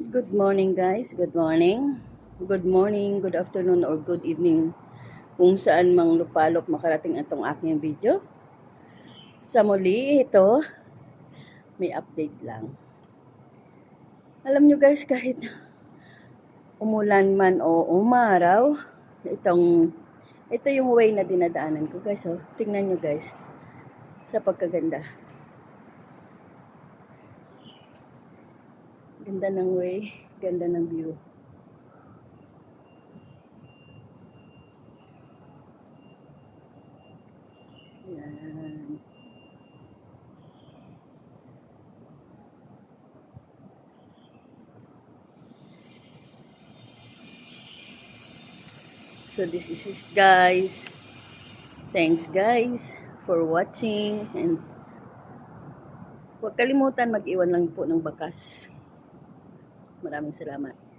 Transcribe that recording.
Good morning guys, good morning. Good morning, good afternoon, or good evening. Kung saan mang lupalop makarating itong aking video. Sa muli, ito, may update lang. Alam nyo guys, kahit umulan man o umaraw, itong, ito yung way na dinadaanan ko guys. Oh. Tingnan nyo guys, sa pagkaganda. Ganda ng way, ganda ng view. So this is it guys. Thanks guys for watching and huwag kalimutan mag-iwan lang po ng bakas. Maraming salamat.